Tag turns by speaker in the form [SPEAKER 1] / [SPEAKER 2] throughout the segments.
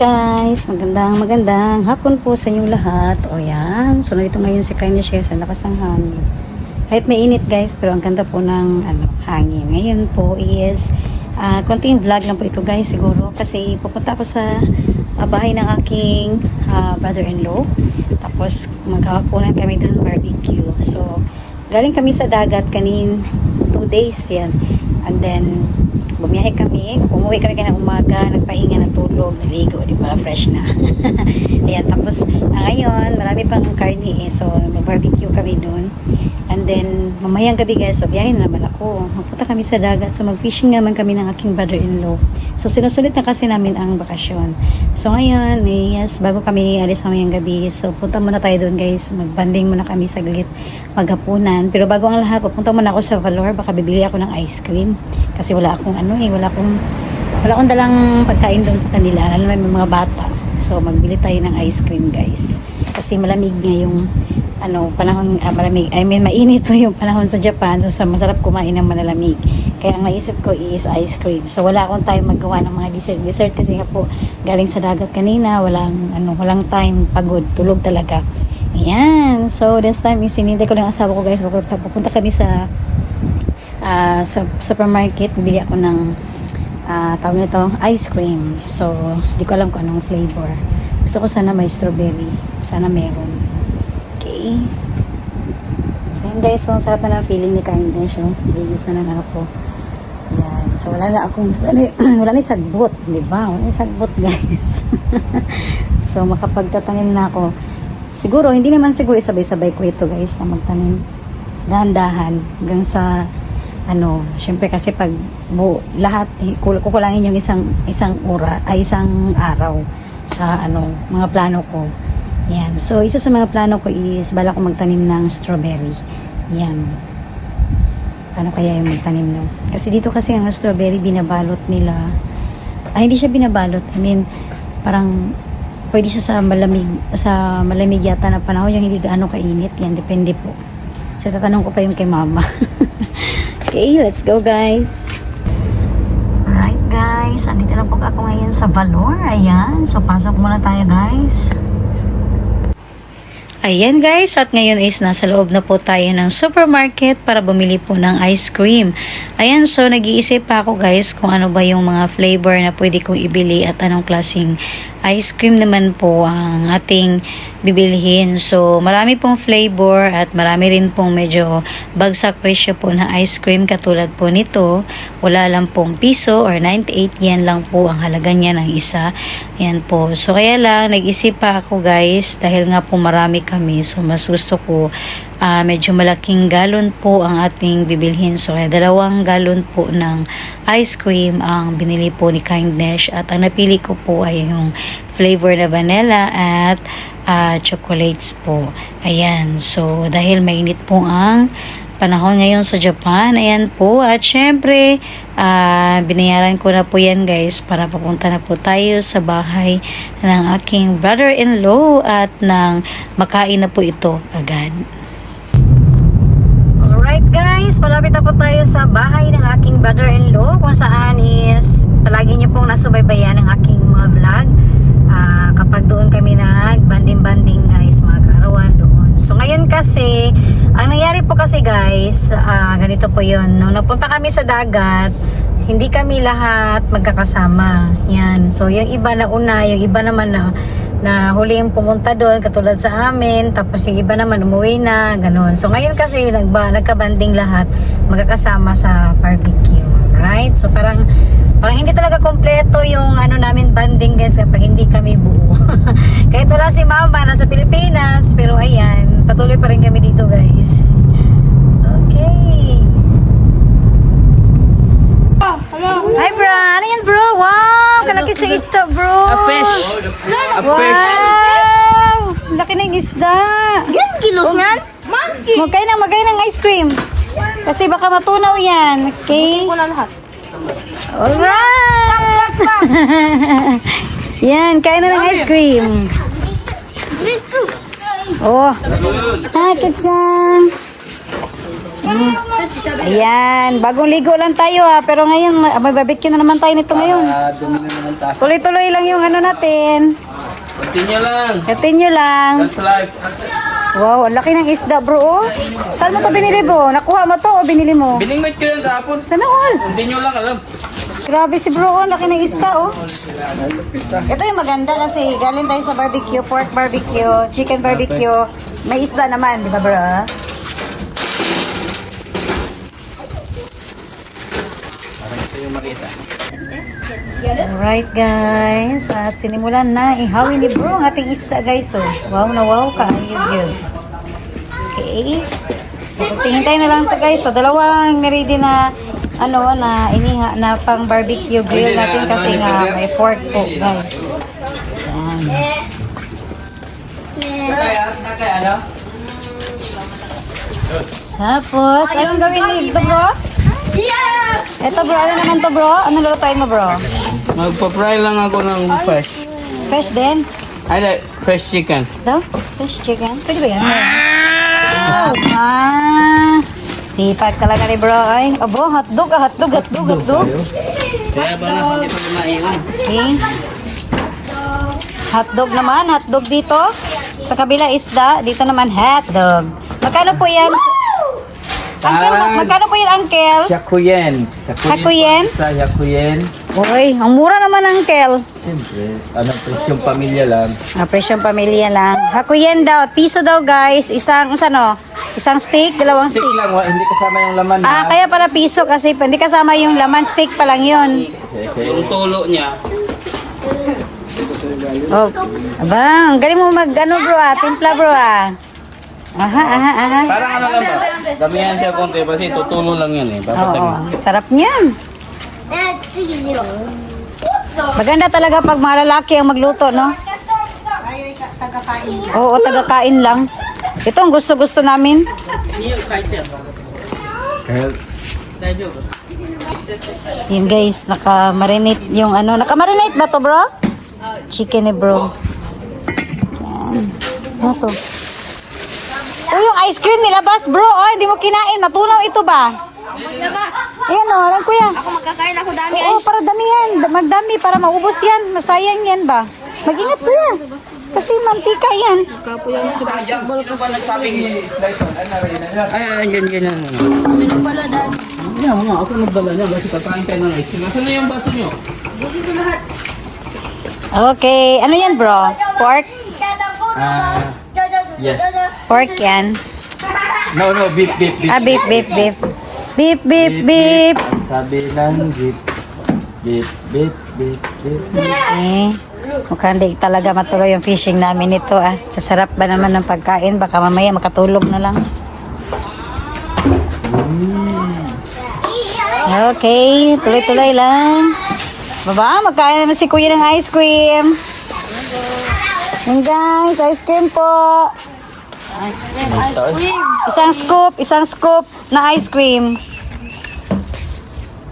[SPEAKER 1] Guys! Magandang magandang hapon po sa inyong lahat. O yan. So nandito ngayon si Kanye Shea sa lakas ng hangin. Kahit may init guys, pero ang ganda po ng ano, hangin. Ngayon po is ah, konting vlog lang po ito guys siguro kasi pupunta ako sa ah, bahay ng aking ah, brother-in-law. Tapos magkakapunan kami ng barbecue. So galing kami sa dagat kanin 2 days yan. And then bumiyahe kami, umuwi kami kanina umaga, nagpahinga ng tulog, naligo, di ba, fresh na. Ayan, tapos ah, ngayon, marami pang karne eh, so mag-barbecue kami doon. And then, mamayang gabi guys, babiyahe na naman ako. Magpunta kami sa dagat, so mag-fishing naman kami ng aking brother-in-law. So sinusulit na kasi namin ang bakasyon. So ngayon, eh, yes, bago kami alis mamayang gabi, so punta muna tayo doon guys, mag-banding muna kami saglit, maghapunan. Pero bago ang lahat, pupunta muna ako sa Valor, baka bibili ako ng ice cream. Kasi wala akong ano eh, wala akong wala akong dalang pagkain doon sa kanila, lalo na may mga bata. So magbili tayo ng ice cream guys. Kasi malamig nga yung ano, panahon, ah, malamig, I mean, mainit po yung panahon sa Japan, so sa masarap kumain ng malalamig. Kaya ang naisip ko is ice cream. So wala akong time maggawa ng mga dessert. Dessert kasi nga po, galing sa dagat kanina, walang, ano, walang time, pagod, tulog talaga. Ayan. So this time, isinintay ko lang ang asawa ko guys, pupunta kami sa ah, sa supermarket, bibili ako ng ah, tawag nito, ice cream. So, di ko alam kung anong flavor. Gusto ko sana may strawberry. Sana meron. Okay. So, yun guys, so, ang sarap na ng feeling ni kindness, yung Bilis na ng ano ko. Yan. So, wala na akong, wala, wala na sagbot, di ba? Wala na sagbot, guys. so, makapagtatanim na ako. Siguro, hindi naman siguro isabay-sabay ko ito, guys, na magtanim. Dahan-dahan, hanggang sa ano, syempre kasi pag bu, lahat kul- kukulangin yung isang isang ora ay isang araw sa ano, mga plano ko. Yan. So, isa sa mga plano ko is bala ko magtanim ng strawberry. Yan. Paano kaya yung magtanim no? Kasi dito kasi ang strawberry binabalot nila. Ay, hindi siya binabalot. I mean, parang pwede siya sa malamig sa malamig yata na panahon yung hindi gaano kainit. Yan, depende po. So, tatanong ko pa yung kay mama. okay, let's go guys. Alright guys, andito na po ako ngayon sa Valor. Ayan, so pasok muna tayo guys. Ayan guys, at ngayon is nasa loob na po tayo ng supermarket para bumili po ng ice cream. Ayan, so nag-iisip pa ako guys kung ano ba yung mga flavor na pwede kong ibili at anong klaseng ice cream naman po ang ating bibilhin. So marami pong flavor at marami rin pong medyo bagsak presyo po na ice cream katulad po nito. Wala lang pong piso or 98 yen lang po ang halaga niya ng isa. Ayan po. So kaya lang, nag-isip pa ako guys dahil nga po marami kami. So mas gusto ko ah, medyo malaking galon po ang ating bibilhin. So kaya dalawang galon po ng ice cream ang binili po ni Kindness at ang napili ko po ay yung flavor na vanilla at ah, chocolates po. Ayan. So dahil mainit po ang panahon ngayon sa Japan. Ayan po. At syempre, ah, binayaran ko na po yan guys para papunta na po tayo sa bahay ng aking brother-in-law at nang makain na po ito agad. Guys, malapit na po tayo sa bahay ng aking brother-in-law kung saan is palagi niyo pong nasubaybayan ang aking mga vlog. Ah, kapag doon kami nag-banding-banding guys, mga kaarawan doon. So ngayon kasi, ang nangyari po kasi guys, ah, ganito po yun. Nung napunta kami sa dagat, hindi kami lahat magkakasama. Yan. So yung iba na una, yung iba naman na na huli yung pumunta doon katulad sa amin tapos yung iba naman umuwi na ganun. So ngayon kasi nagba, nagkabanding lahat magkakasama sa barbecue right so parang parang hindi talaga kompleto yung ano namin banding guys kapag hindi kami buo. Kahit wala si mama nasa Pilipinas pero ayan patuloy pa rin kami dito guys. Okay Hi bro, ano yan bro? Wow, kalaki sa isda bro.
[SPEAKER 2] A fish. A fish.
[SPEAKER 1] Wow! Laki ng isda.
[SPEAKER 3] Yan, kilos niyan? Monkey!
[SPEAKER 1] Magkay ng magkay ng ice cream. Kasi baka matunaw yan. Okay?
[SPEAKER 3] Wala lahat.
[SPEAKER 1] Alright! yan, kain na ng ice cream. Oh. Hi, Kacang. Ayan, bagong ligo lang tayo ha. Pero ngayon, ma- may barbecue na naman tayo nito ngayon.
[SPEAKER 2] Ah, dumi na naman tayo.
[SPEAKER 1] Tuloy-tuloy lang yung ano natin.
[SPEAKER 2] Continue lang.
[SPEAKER 1] Continue lang.
[SPEAKER 2] That's life.
[SPEAKER 1] Wow, ang laki ng isda bro. Oh. Saan mo to binili bro? Nakuha mo to o binili mo?
[SPEAKER 2] Biningwit ko yan kahapon.
[SPEAKER 1] Sana all.
[SPEAKER 2] Nyo lang alam.
[SPEAKER 1] Grabe si bro, oh. laki ng isda oh. Ito yung maganda kasi galing tayo sa barbecue, pork barbecue, chicken barbecue. May isda naman, di ba bro?
[SPEAKER 2] Yung makita.
[SPEAKER 1] Alright guys, at sinimulan na ihawin ni bro ang ating isda guys. So, wow na wow ka. Ayun yun. Okay. So, hintay na lang to guys. So, dalawang ready na ano na iniha na pang barbecue grill natin kasi nga may pork po guys. Yan.
[SPEAKER 2] Kaya ano?
[SPEAKER 1] Tapos, anong gawin ni ito bro? Ito bro, ano naman to bro? Anong lulutuin mo bro?
[SPEAKER 2] Magpa-fry lang ako ng fresh.
[SPEAKER 1] Fresh din?
[SPEAKER 2] Ay, like, fresh chicken.
[SPEAKER 1] Ito? Fish chicken? Pwede ba yan? Wow! Ah! Sipag talaga ni bro ay. Abo, hotdog, ah, hotdog, hotdog, hotdog.
[SPEAKER 2] Kaya ba na hindi pa lumaiwan?
[SPEAKER 1] Okay. Hotdog naman, hotdog dito. Sa kabila isda, dito naman hotdog. Magkano po yan? Uncle,
[SPEAKER 2] Ah.
[SPEAKER 1] magkano po yan, Uncle?
[SPEAKER 2] Yakuyen.
[SPEAKER 1] Yakuyen?
[SPEAKER 2] Sa Yakuyen.
[SPEAKER 1] Uy, ang mura naman, Uncle.
[SPEAKER 2] Siyempre, ano, presyong pamilya lang.
[SPEAKER 1] Ah, presyong pamilya lang. Hakuyen daw, piso daw guys. Isang, ano, isang steak, dalawang
[SPEAKER 2] Stick
[SPEAKER 1] steak.
[SPEAKER 2] lang, wa- hindi kasama yung laman.
[SPEAKER 1] Ah, kaya pala piso kasi hindi kasama yung laman, steak pa lang yun.
[SPEAKER 2] Yung tulo niya.
[SPEAKER 1] Oh, abang, galing mo mag, ano bro ah, timpla bro ah. Aha, aha, aha.
[SPEAKER 2] Parang ano lang ba? Damihan siya konti kasi tutulo lang yan eh.
[SPEAKER 1] Oo,
[SPEAKER 2] Papatagin.
[SPEAKER 1] sarap niyan. Maganda talaga pag mga lalaki ang magluto, no? Oo, taga-kain lang. Ito ang gusto-gusto namin. Yun guys, naka-marinate yung ano. Naka-marinate ba to bro? Chicken eh bro. Yan. Ano to? Oh, yung ice cream nilabas bro. Oh, hindi mo kinain. Matunaw ito ba?
[SPEAKER 3] Labas.
[SPEAKER 1] Ayan o, alam kuya.
[SPEAKER 3] Ako magkakain ako dami.
[SPEAKER 1] Oo, para damihan. Da- Magdami para maubos yan. Masayang yan ba? Mag-ingat kuya. Kasi mantika yan.
[SPEAKER 2] ay, ay, yan, yan, yan. Yan nga, ako nagdala niya kasi kakain kayo ng ice cream. Nasaan na yung baso niyo?
[SPEAKER 1] Okay. Ano yan bro? Pork?
[SPEAKER 2] Ah, yes.
[SPEAKER 1] Pork yan.
[SPEAKER 2] No, no, beef, beef, beef.
[SPEAKER 1] Ah, beef, beef, beef. Beef, beef, beef.
[SPEAKER 2] Sabi ng beef. Beef, beef, beef, beef.
[SPEAKER 1] Eh, mukhang di talaga matuloy yung fishing namin ito ah. Sasarap ba naman ng pagkain? Baka mamaya makatulog na lang. Okay, tuloy-tuloy lang. Baba, magkain naman si kuya ng ice cream. Yan guys, ice cream po. Isang scoop, isang scoop na ice cream.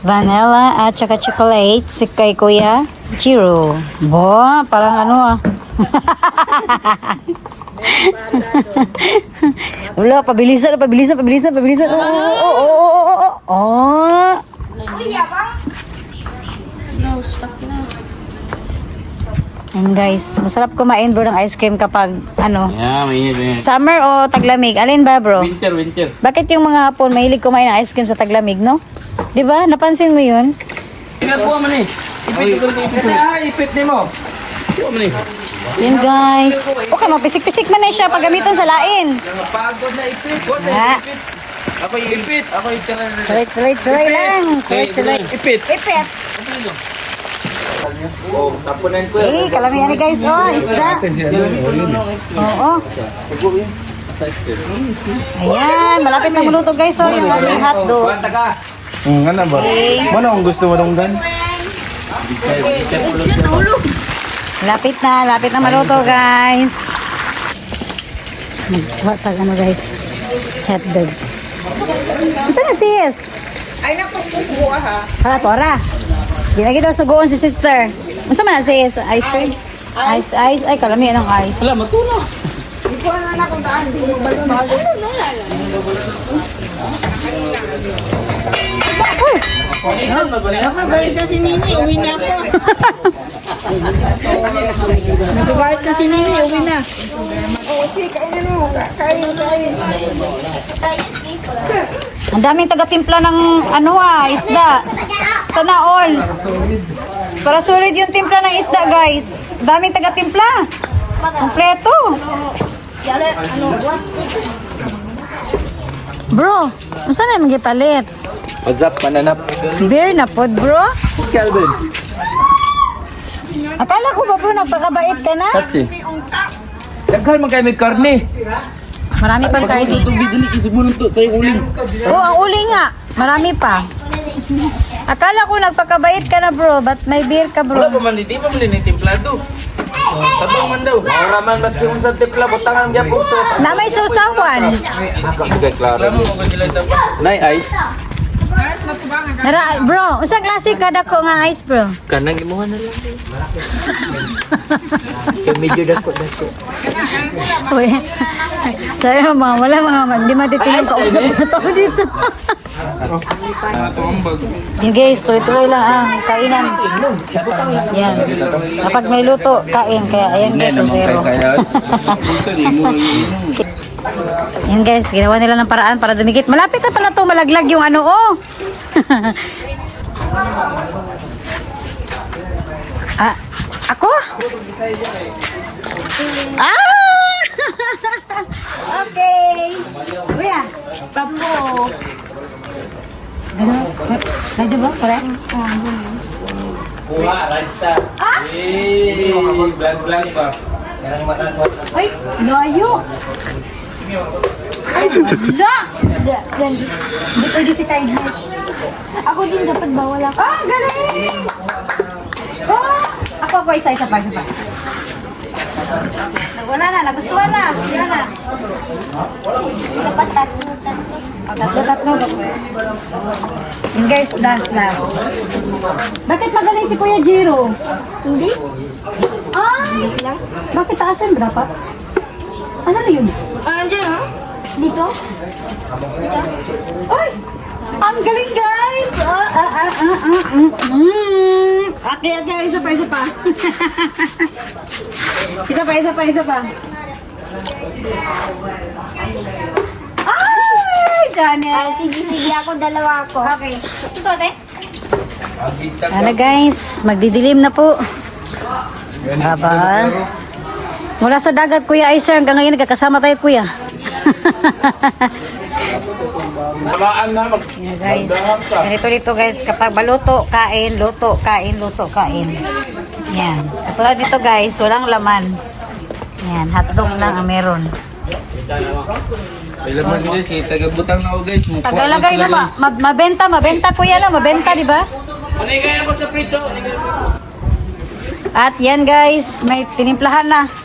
[SPEAKER 1] Vanilla at saka chocolate si kay Kuya Chiro. Bo, parang ano ah. Wala, pabilisan, pabilisan, pabilisan, pabilisan. Oo, oo, oo, oo, oo, oo. Oh. And guys, masarap kumain bro ng ice cream kapag ano,
[SPEAKER 2] Yeah, may may-
[SPEAKER 1] summer o taglamig. Alin ba bro?
[SPEAKER 2] Winter, winter.
[SPEAKER 1] Bakit yung mga hapon mahilig kumain ng ice cream sa taglamig, no? 'Di ba? Napansin mo 'yun?
[SPEAKER 2] Ginagawa mo ni. Ipit ko rin ipit. Ah, ipit ni mo. Ipit mo ni.
[SPEAKER 1] Yan guys. Okay, mapisik-pisik man na siya paggamitan sa lain.
[SPEAKER 2] Pagod na ipit. Pagod
[SPEAKER 1] Ha?
[SPEAKER 2] ipit. Ako ipit. Ako yung tira.
[SPEAKER 1] Sulit, sulit, sulit lang. Sulit, sulit.
[SPEAKER 2] Ipit.
[SPEAKER 1] Ipit.
[SPEAKER 2] Oh, tapunan ko.
[SPEAKER 1] Eh, kalamihan ni guys. Oh, isda. Oo. Ayan, malapit na maluto guys. Oh, yung aming hotdog.
[SPEAKER 4] Hmm, ano ba? Ano ang gusto mo nung gan?
[SPEAKER 1] Lapit na, lapit na maluto guys. Magwatag ano guys. Hotdog. Saan na sis?
[SPEAKER 5] Ay, naku, kukuha ha.
[SPEAKER 1] Hala, tora. Ginagi daw sugoon si sister. Masa man na sis? Ice cream? Ice, ice. Ay, kalami anong ice.
[SPEAKER 2] Wala, matulo.
[SPEAKER 5] Ikuha na na kung daan. Di mo balik-balik. Nagbabayad na si Nini, uwi na po. Nagbabayad na si Nini, uwi na. Oo, si, kainin mo. Kain, kain.
[SPEAKER 1] Ang daming taga-timpla ng ano ah, isda. Sana all. Para sulit yung timpla ng isda, guys. Ang daming taga-timpla. Kompleto.
[SPEAKER 3] ano?
[SPEAKER 1] Bro, saan na magipalit?
[SPEAKER 4] What's up, mananap?
[SPEAKER 1] Beer na pod, bro.
[SPEAKER 4] Calvin.
[SPEAKER 1] Akala ko ba, bro, nagpakabait ka na?
[SPEAKER 4] Sachi. Daghan man kayo may karne.
[SPEAKER 1] Marami pang carne.
[SPEAKER 4] Tubig ini isip mo nito sa uling.
[SPEAKER 1] Oo, ang uli nga. Marami pa. Akala ko nagpakabait ka na, bro. But may beer ka,
[SPEAKER 4] Wala
[SPEAKER 1] bro.
[SPEAKER 4] pa man dito, pa man din templado. Tabang man daw. Wala man maski kung sa templa butangan gyud puso.
[SPEAKER 1] Na may susawan.
[SPEAKER 4] Nay ice.
[SPEAKER 1] Nara, bro, usang klase ka dako nga ice, bro.
[SPEAKER 4] Kanang imuha na lang. Kay medyo dako dako.
[SPEAKER 1] Uy. Sayo, mga wala mga man. Di matitingin ka usap na tao dito. Yan guys, tuloy-tuloy lang ang kainan. Yan. Kapag may luto, kain. Kaya ayan guys, zero. Yan guys, ginawa nila ng paraan para dumikit. Malapit na pala to malaglag yung ano, oh. ah, ako? Ah! okay. Kuya, papo. Medyo ba? Correct?
[SPEAKER 4] Kuha, star.
[SPEAKER 1] Ah!
[SPEAKER 4] Eh, vlog-vlog pa.
[SPEAKER 1] Ay, layo. Ay, wala. Hindi pwede si Tide Hash.
[SPEAKER 3] Ako din dapat bawal ako.
[SPEAKER 1] Ah, galing! Oh! Ako, ako, isa, isa pa, isa pa. Wala na, nagustuhan na. Wala na.
[SPEAKER 3] Dapat tatlo, tatlo.
[SPEAKER 1] Tatlo, tatlo. Yun guys, last, last. Bakit magaling si Kuya Jiro?
[SPEAKER 3] Hindi?
[SPEAKER 1] Ay! Bakit taasan dapat? Asan na yun?
[SPEAKER 3] Ah, dyan ha? Dito?
[SPEAKER 1] Ay! Ang galing guys! Ah, ah, ah, ah, ah, mm, mm. Okay, okay, isa pa, isa pa. isa pa, isa pa, isa pa. Ay! Janet!
[SPEAKER 3] Ah, sige, sige ako, dalawa ako.
[SPEAKER 1] Okay. Ito, ate. Ano guys, magdidilim na po. Aba. Mula sa dagat, Kuya Iser, hanggang ngayon nagkakasama tayo, Kuya.
[SPEAKER 4] Tamaan na mag
[SPEAKER 1] Yeah, guys. Ganito dito guys, kapag baluto, kain, luto, kain, luto, kain. Yan. Katulad dito guys, walang laman. Yan, hotdog lang ang meron.
[SPEAKER 4] Ilan man guys, kay taga-butang na ako guys.
[SPEAKER 1] Tagalagay na ba? Ma- mabenta, mabenta kuya lang, mabenta, di ba?
[SPEAKER 4] Ano kaya ko sa prito?
[SPEAKER 1] At yan guys, may tinimplahan na.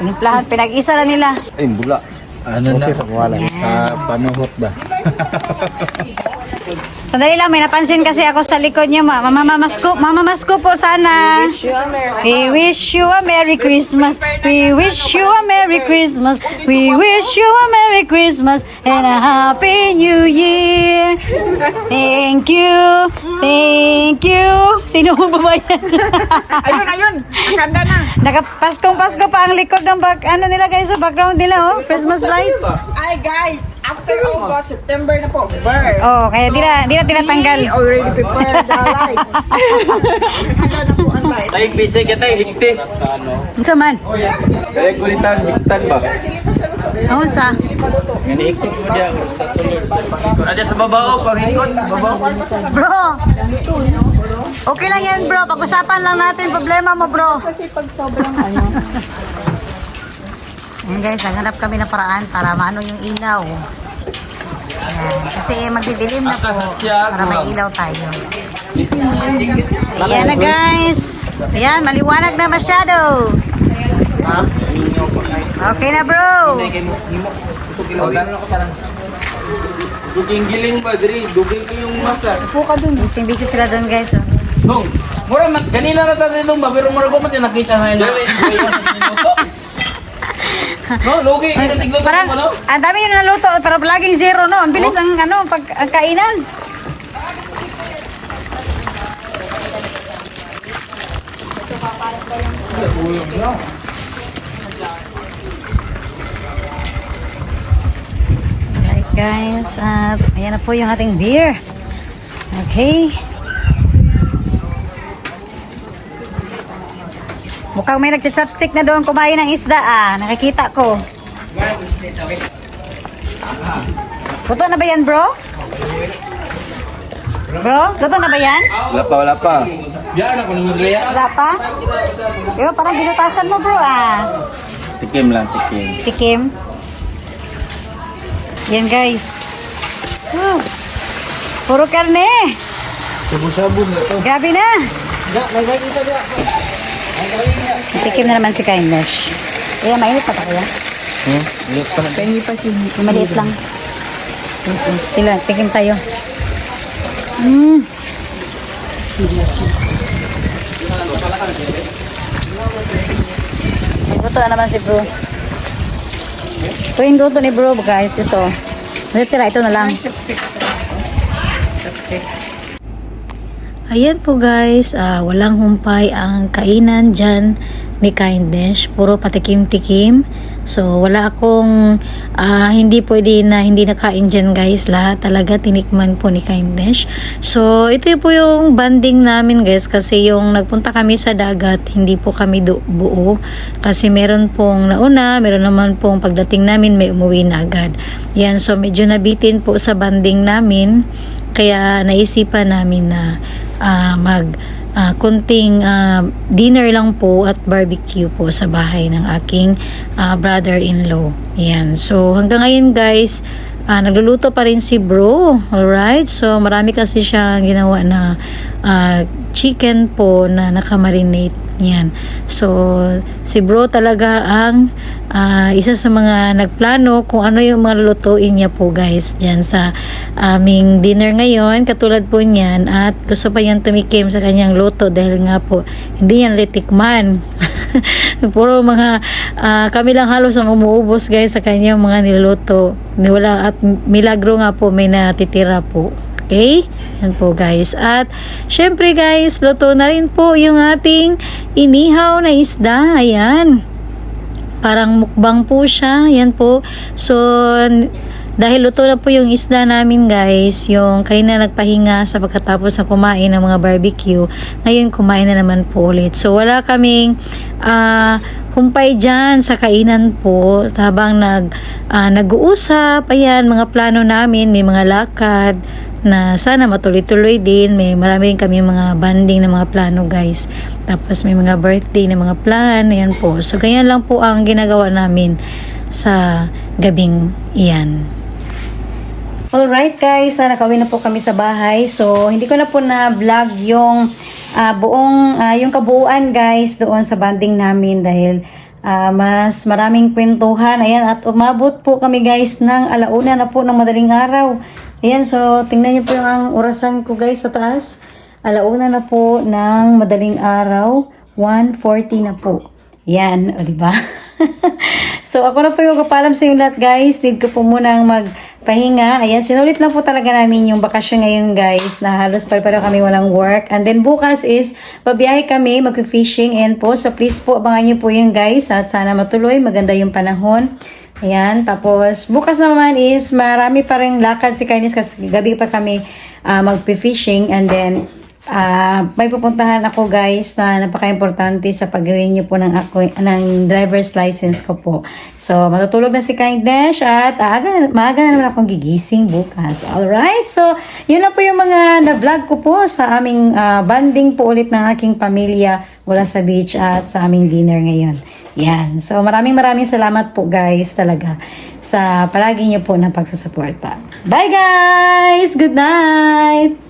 [SPEAKER 1] Tinimplahan, pinag-isa na nila.
[SPEAKER 4] Ay, bula. Ano na? Wala. Sa panuhot ba?
[SPEAKER 1] Sandali lang, may napansin kasi ako sa likod niyo. Ma Mama Masko, Mama Masko po sana. We wish you a Merry Christmas. We wish you a Merry Christmas. We wish you a Merry Christmas and a Happy New Year. Thank you. Thank you. Sino mo ba yan?
[SPEAKER 5] Ayun, ayun. Akanda na.
[SPEAKER 1] Nakapaskong Pasko pa ang likod ng back, ano nila guys sa background nila oh. Christmas lights.
[SPEAKER 5] Ay, guys. After August, September na po. Bird.
[SPEAKER 1] Oh, kaya di na, di na tinatanggal.
[SPEAKER 5] We already prepared the light. Handa na po ang light.
[SPEAKER 4] Tay, bisay ka tay, higti.
[SPEAKER 1] Unsa man?
[SPEAKER 4] Kaya kulitan, higtan ba?
[SPEAKER 1] Oh, sa?
[SPEAKER 4] Yan, higtot mo dyan sa sunod. Ada sa babao, pang higtot. Babao.
[SPEAKER 1] Bro. Okay lang yan, bro. Pag-usapan lang natin problema mo, bro.
[SPEAKER 5] Kasi pag sobrang ano.
[SPEAKER 1] Ayan guys, naghanap kami ng paraan para maano yung ilaw. Ayan. Kasi magdidilim na po para may ilaw tayo. Ayan na guys. Ayan, maliwanag na masyado. Okay na bro.
[SPEAKER 4] Duging giling ba, Dri? Duging ko yung masa.
[SPEAKER 1] Busy busy sila doon guys. Oh.
[SPEAKER 4] Dong, mura ganila na tayo dong ba? Pero mura ko man nakita na yun.
[SPEAKER 2] No, lugi. Kaya tignan
[SPEAKER 1] Parang,
[SPEAKER 2] mo, ano?
[SPEAKER 1] ang dami yung naluto, pero laging zero, no? Ang bilis ang, ano, pag, ang kainan. Alright guys, at ayan na po yung ating beer. Okay. Mukhang may nagcha-chopstick na doon kumain ng isda ah. Nakikita ko. Luto na ba yan bro? Bro, luto na ba yan?
[SPEAKER 4] Wala pa, wala pa.
[SPEAKER 2] Yan ako nung Andrea.
[SPEAKER 1] Wala pa? Pero parang binutasan mo bro ah.
[SPEAKER 4] Tikim lang, tikim.
[SPEAKER 1] Tikim. Yan guys. Woo. Puro karne.
[SPEAKER 2] Sabon-sabon na to.
[SPEAKER 1] Grabe na. Tikim na naman si Kindness. Kaya mainit pa ba kaya?
[SPEAKER 4] Hmm? Ulit pa na.
[SPEAKER 1] Yung Maliit lang. Tila, tikim tayo. Mm. Luto na naman si bro. Ito yung luto ni bro guys. Ito. Natira, ito na lang. Ayan po guys, ah, walang humpay ang kainan dyan ni Kindness. Puro patikim-tikim. So, wala akong ah, hindi pwede na hindi nakain dyan guys. Lahat talaga tinikman po ni Kindness. So, ito po yung banding namin guys kasi yung nagpunta kami sa dagat, hindi po kami buo. Kasi meron pong nauna, meron naman pong pagdating namin may umuwi na agad. Yan, so medyo nabitin po sa banding namin. Kaya naisipan namin na ah, mag ah, kunting ah, dinner lang po at barbecue po sa bahay ng aking ah, brother-in-law. Yan. So hanggang ngayon guys, ah, nagluluto pa rin si bro. Alright? So marami kasi siya ginawa na ah, chicken po na nakamarinate. Yan. So, si bro talaga ang ah, isa sa mga nagplano kung ano yung mga lulutuin niya po guys dyan sa aming dinner ngayon. Katulad po niyan at gusto pa niyang tumikim sa kanyang luto dahil nga po hindi yan litikman. Puro mga ah, kami lang halos ang umuubos guys sa kanyang mga niluluto. Wala at milagro nga po may natitira po. Okay? Yan po guys. At syempre guys, luto na rin po yung ating inihaw na isda. Ayan. Parang mukbang po siya. Yan po. So, dahil luto na po yung isda namin guys, yung kanina nagpahinga sa pagkatapos na kumain ng mga barbecue, ngayon kumain na naman po ulit. So wala kaming ah, humpay dyan sa kainan po habang nag, ah, nag-uusap, ayan, mga plano namin, may mga lakad, na sana matuloy-tuloy din. May marami rin kami mga banding na mga plano guys. Tapos may mga birthday na mga plan. Ayan po. So ganyan lang po ang ginagawa namin sa gabing iyan. Alright guys, ah, nakawin na po kami sa bahay. So, hindi ko na po na-vlog yung ah, buong, ah, yung kabuuan guys doon sa banding namin dahil ah, mas maraming kwentuhan. Ayan, at umabot po kami guys ng alauna na po ng madaling araw. Ayan, so tingnan niyo po yung ang orasan ko guys sa taas. Alauna na po ng madaling araw, 1.40 na po. Yan, o diba? so, ako na po yung kapalam sa yung lahat, guys. Need ko po munang magpahinga. Ayan, sinulit lang po talaga namin yung bakasyon ngayon, guys, na halos pare-pareho kami walang work. And then, bukas is, babiyahe kami, mag-fishing and po. So, please po, abangan niyo po yun, guys. At sana matuloy, maganda yung panahon. Ayan, tapos bukas naman is marami pa rin lakad si Kainis kasi gabi pa kami ah, magpe-fishing and then ah, may pupuntahan ako guys na napaka-importante sa pag-renew po ng, ako, ng driver's license ko po. So, matutulog na si Kindness at aga, maaga na naman akong gigising bukas. Alright? So, yun na po yung mga na-vlog ko po sa aming ah, banding po ulit ng aking pamilya mula sa beach at sa aming dinner ngayon. Yan. So, maraming maraming salamat po guys talaga sa palagi niyo po na pagsusuporta. Bye guys! Good night!